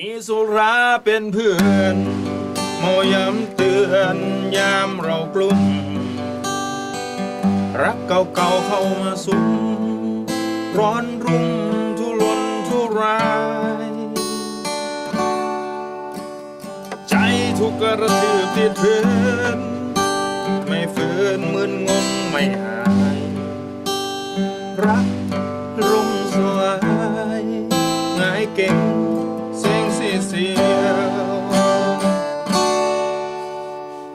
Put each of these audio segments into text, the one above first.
มีสุราเป็นเพื่อนโมย้ำเตือนยามเรากลุ่มรักเก่าๆเข้ามาสุมร้อนรุ่มทุรนทุราย ใจทุกกระตือติดเพื่อนไม่ฝืนมึนงงไม่หาย รักรุ่มสลายงายเก่ง เสียว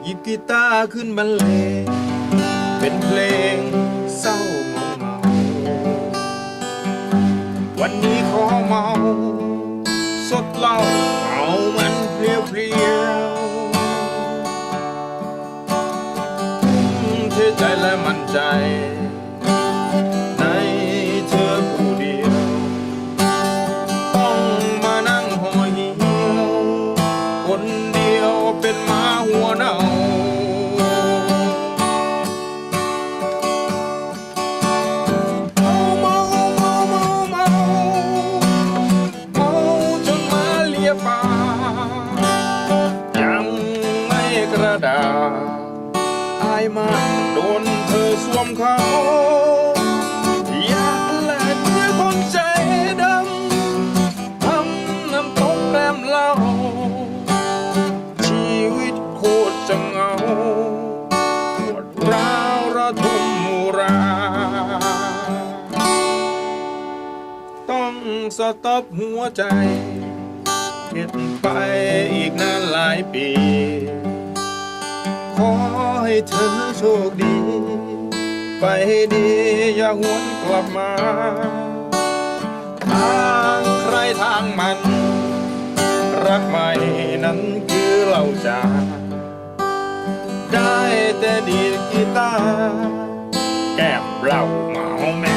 หยิบกีตาร์ขึ้นบรรเลงเป็นเพลงเศร้าเมาเมา วันนี้ขอเมาสดเหล้าเมามันเพลียวเพลียวทุ่มเทใจและมั่นใจ มา โดนเธอสวมเขาอยากแลกเพื่อคนใจดำทำน้ำตกแกล้มเหลาชีวิตโคตรจะเหงาปวดร้าวระทมมุรา ต้องสต็อปหัวใจเก็บไปอีกนานหลายปีขอ ให้เธอโชคดี ไปดีอย่าหวนกลับมา ทางใครทางมัน รักใหม่นั้นคือเราจะได้แต่ดีกีตาร์แก้มเราเมาแม่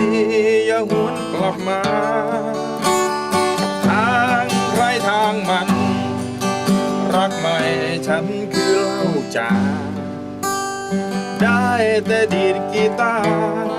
ดีอย่าหวนกลับมา ทางใครทางมัน รักใหม่ฉันคือเล่าจาได้แต่ดีดกีตาร์